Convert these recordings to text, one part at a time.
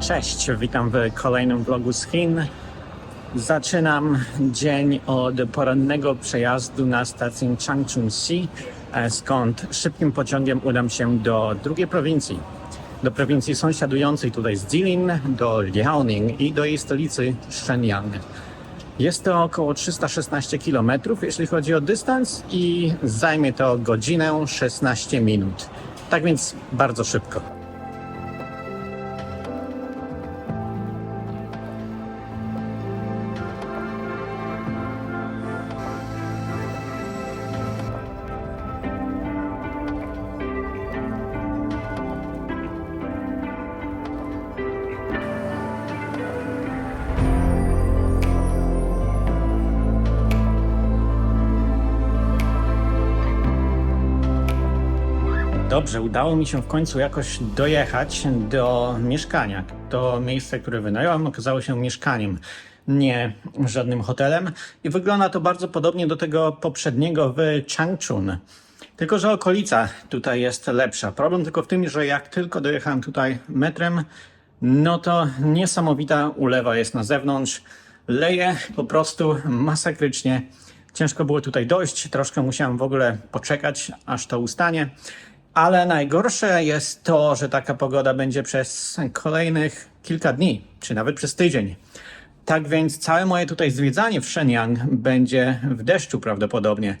Cześć, witam w kolejnym vlogu z Chin. Zaczynam dzień od porannego przejazdu na stację Changchun-Si, e, skąd szybkim pociągiem udam się do drugiej prowincji. Do prowincji sąsiadującej tutaj z Jilin, do Liaoning i do jej stolicy Shenyang. Jest to około 316 km, jeśli chodzi o dystans i zajmie to godzinę 16 minut. Tak więc bardzo szybko. Dobrze, udało mi się w końcu jakoś dojechać do mieszkania. To miejsce, które wynająłem, okazało się mieszkaniem, nie żadnym hotelem. I wygląda to bardzo podobnie do tego poprzedniego w Changchun. Tylko, że okolica tutaj jest lepsza. Problem tylko w tym, że jak tylko dojechałem tutaj metrem, no to niesamowita ulewa jest na zewnątrz. Leje po prostu masakrycznie. Ciężko było tutaj dojść, troszkę musiałem w ogóle poczekać, aż to ustanie. Ale najgorsze jest to, że taka pogoda będzie przez kolejnych kilka dni, czy nawet przez tydzień. Tak więc całe moje tutaj zwiedzanie w Shenyang będzie w deszczu prawdopodobnie.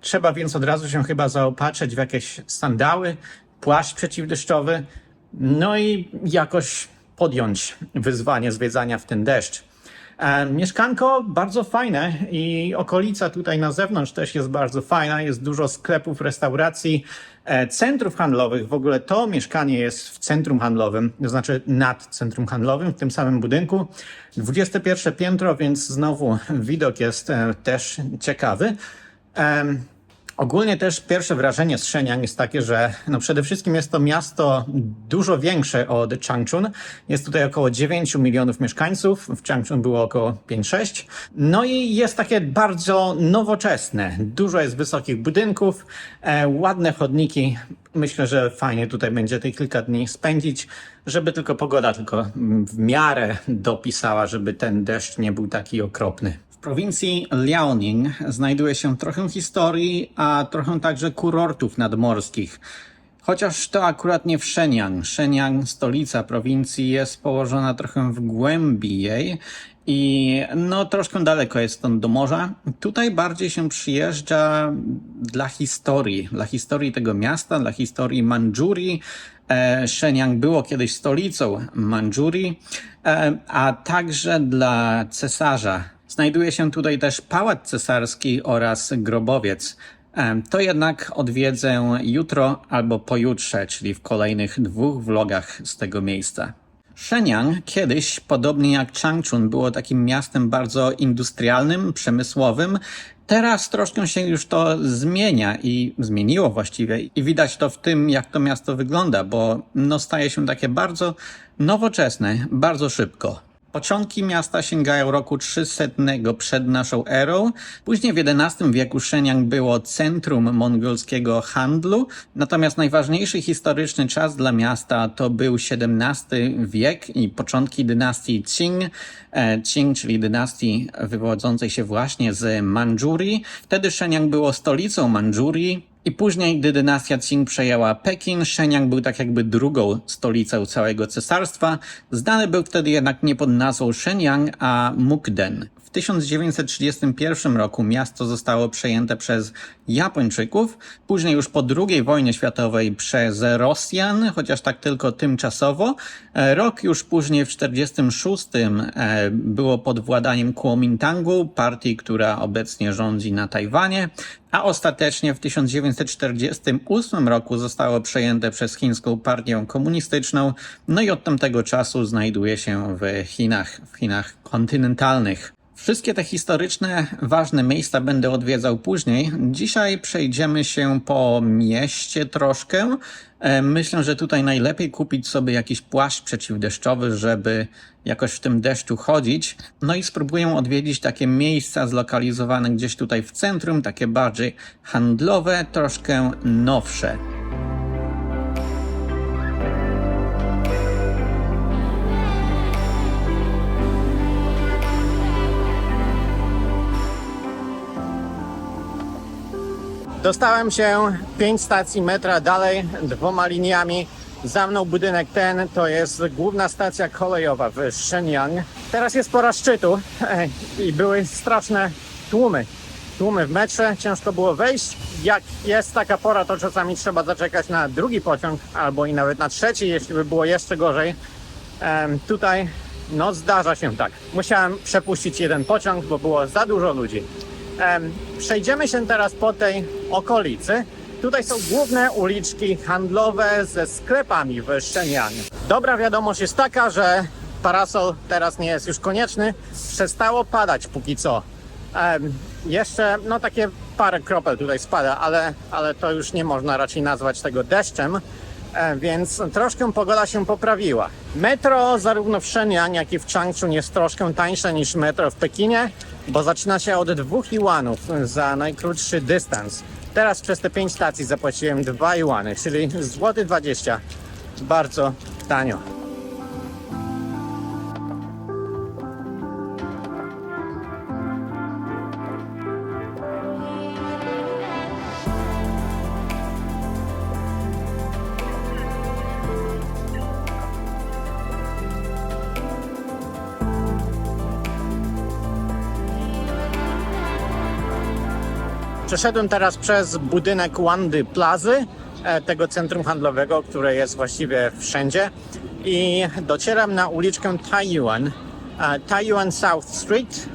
Trzeba więc od razu się chyba zaopatrzyć w jakieś sandały, płaszcz przeciwdeszczowy, no i jakoś podjąć wyzwanie zwiedzania w ten deszcz. E, mieszkanko bardzo fajne i okolica tutaj na zewnątrz też jest bardzo fajna. Jest dużo sklepów, restauracji, e, centrów handlowych. W ogóle to mieszkanie jest w centrum handlowym, to znaczy nad centrum handlowym, w tym samym budynku. 21 piętro, więc znowu widok jest e, też ciekawy. Ogólnie też pierwsze wrażenie z Shenyang jest takie, że no przede wszystkim jest to miasto dużo większe od Changchun. Jest tutaj około 9 milionów mieszkańców, w Changchun było około 5-6. No i jest takie bardzo nowoczesne. Dużo jest wysokich budynków, e, ładne chodniki. Myślę, że fajnie tutaj będzie te kilka dni spędzić, żeby tylko pogoda tylko w miarę dopisała, żeby ten deszcz nie był taki okropny. Prowincji Liaoning znajduje się trochę historii, a trochę także kurortów nadmorskich. Chociaż to akurat nie w Shenyang. Shenyang, stolica prowincji, jest położona trochę w głębi jej i no troszkę daleko jest stąd do morza. Tutaj bardziej się przyjeżdża dla historii, dla historii tego miasta, dla historii Mandżurii. E, Shenyang było kiedyś stolicą Mandżurii, e, a także dla cesarza Znajduje się tutaj też pałac cesarski oraz grobowiec. Em, To jednak odwiedzę jutro albo pojutrze, czyli w kolejnych dwóch vlogach z tego miejsca. Shenyang kiedyś, podobnie jak Changchun, było takim miastem bardzo industrialnym, przemysłowym. Teraz troszkę się już to zmienia i zmieniło właściwie i widać to w tym, jak to miasto wygląda, bo no staje się takie bardzo nowoczesne, bardzo szybko. Początki miasta sięgają roku 300 przed naszą erą. Później w XI wieku Shenyang było centrum mongolskiego handlu. Natomiast najważniejszy historyczny czas dla miasta to był XVII wiek i początki dynastii Qing. E, Qing, czyli dynastii wywodzącej się właśnie z Mandżurii. Wtedy Shenyang było stolicą Mandżurii. I później, gdy dynastia Qing przejęła Pekin, Shenyang był tak jakby drugą stolicą całego cesarstwa. Znany był wtedy jednak nie pod nazwą Shenyang, a Mukden. W 1931 roku miasto zostało przejęte przez Japończyków, później już po II wojnie światowej przez Rosjan, chociaż tak tylko tymczasowo. E, Rok już później w 1946 e, było pod władaniem Kuomintangu, partii, która obecnie rządzi na Tajwanie, a ostatecznie w 1948 roku zostało przejęte przez chińską partię komunistyczną, no i od tamtego czasu znajduje się w Chinach, w Chinach kontynentalnych. Wszystkie te historyczne, ważne miejsca będę odwiedzał później. Dzisiaj przejdziemy się po mieście troszkę. E, Myślę, że tutaj najlepiej kupić sobie jakiś płaszcz przeciwdeszczowy, żeby jakoś w tym deszczu chodzić. No i spróbuję odwiedzić takie miejsca zlokalizowane gdzieś tutaj w centrum, takie bardziej handlowe, troszkę nowsze. Dostałem się 5 stacji metra dalej, dwoma liniami. Za mną budynek ten to jest główna stacja kolejowa w Shenyang. Teraz jest pora szczytu i były straszne tłumy. Tłumy w metrze, ciężko było wejść. Jak jest taka pora, to czasami trzeba zaczekać na drugi pociąg albo i nawet na trzeci, jeśli by było jeszcze gorzej. Tutaj no zdarza się tak. Musiałem przepuścić jeden pociąg, bo było za dużo ludzi. Em, przejdziemy się teraz po tej okolicy. Tutaj są główne uliczki handlowe ze sklepami w Shenyang. Dobra wiadomość jest taka, że parasol teraz nie jest już konieczny. Przestało padać póki co. Jeszcze, no takie parę kropel tutaj spada, ale, ale to już nie można raczej nazwać tego deszczem. Więc troszkę pogoda się poprawiła. Metro zarówno w Shenyang, jak i w Changchun jest troszkę tańsze niż metro w Pekinie, bo zaczyna się od 2 yuanów za najkrótszy dystans. Teraz przez te 5 stacji zapłaciłem 2 yuany, czyli złoty 20. Bardzo tanio. Przeszedłem teraz przez budynek Wandy Plazy, e, tego centrum handlowego, które jest właściwie wszędzie i docieram na uliczkę Taiyuan, e, Taiyuan South Street.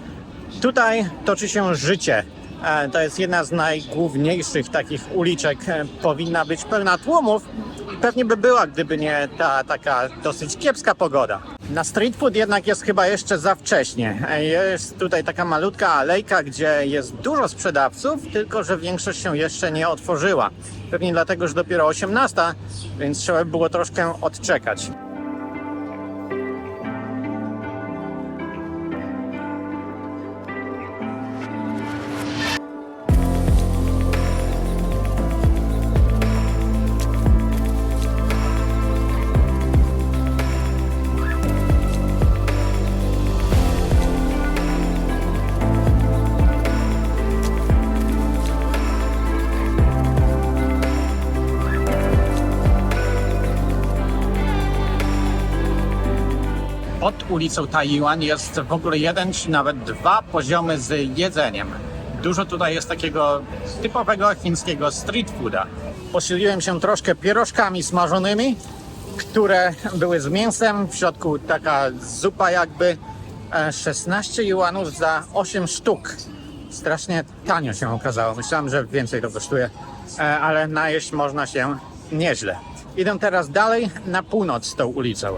Tutaj toczy się życie. E, To jest jedna z najgłówniejszych takich uliczek. Powinna być pełna tłumów. Pewnie by była, gdyby nie ta taka dosyć kiepska pogoda. Na street food jednak jest chyba jeszcze za wcześnie. Jest tutaj taka malutka alejka, gdzie jest dużo sprzedawców, tylko że większość się jeszcze nie otworzyła. Pewnie dlatego, że dopiero 18, więc trzeba by było troszkę odczekać. Pod ulicą Taiyuan jest w ogóle jeden czy nawet dwa poziomy z jedzeniem. Dużo tutaj jest takiego typowego chińskiego street fooda. Posiliłem się troszkę pierożkami smażonymi, które były z mięsem, w środku taka zupa jakby e, 16 juanów za 8 sztuk. Strasznie tanio się okazało. Myślałem, że więcej to kosztuje, e, ale najeść można się nieźle. Idę teraz dalej na północ tą ulicą.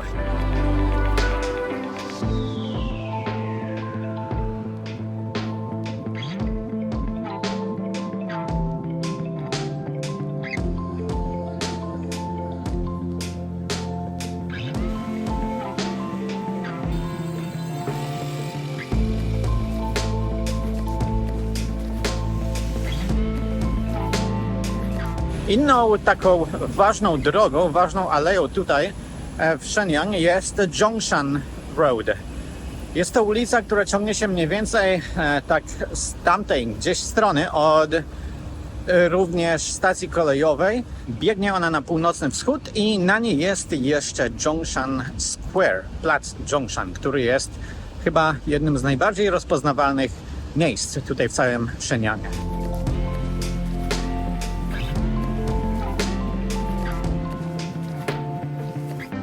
Inną taką ważną drogą, ważną aleją tutaj e, w Shenyang jest Zhongshan Road. Jest to ulica, która ciągnie się mniej więcej e, tak z tamtej gdzieś strony od e, również stacji kolejowej. Biegnie ona na północny wschód i na niej jest jeszcze Zhongshan Square, plac Zhongshan, który jest chyba jednym z najbardziej rozpoznawalnych miejsc tutaj w całym Shenyang.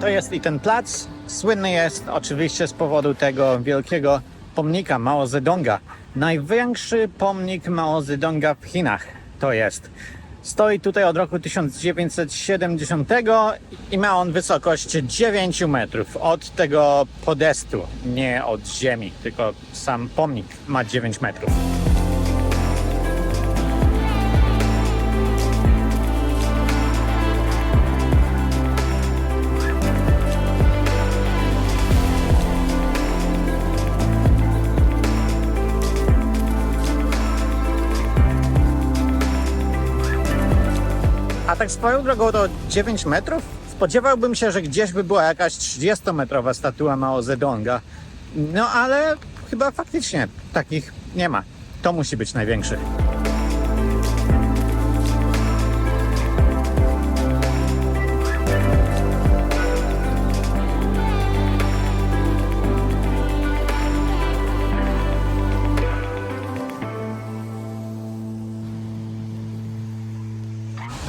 To jest i ten plac. Słynny jest oczywiście z powodu tego wielkiego pomnika Mao Zedonga. Największy pomnik Mao Zedonga w Chinach to jest. Stoi tutaj od roku 1970 i ma on wysokość 9 metrów od tego podestu, nie od ziemi, tylko sam pomnik ma 9 metrów. Tak swoją drogą to 9 metrów? Spodziewałbym się, że gdzieś by była jakaś 30-metrowa statua Mao Zedonga. No ale chyba faktycznie takich nie ma. To musi być największy.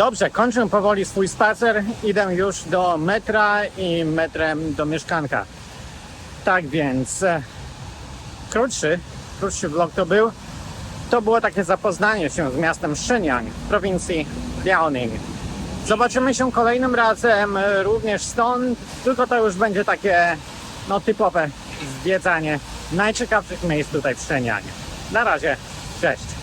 Dobrze, kończę powoli swój spacer. Idę już do metra i metrem do mieszkanka. Tak więc e, krótszy, krótszy vlog to był. To było takie zapoznanie się z miastem Shenyang w prowincji Liaoning. Zobaczymy się kolejnym razem e, również stąd, tylko to już będzie takie no typowe zwiedzanie najciekawszych miejsc tutaj w Shenyang. Na razie, cześć!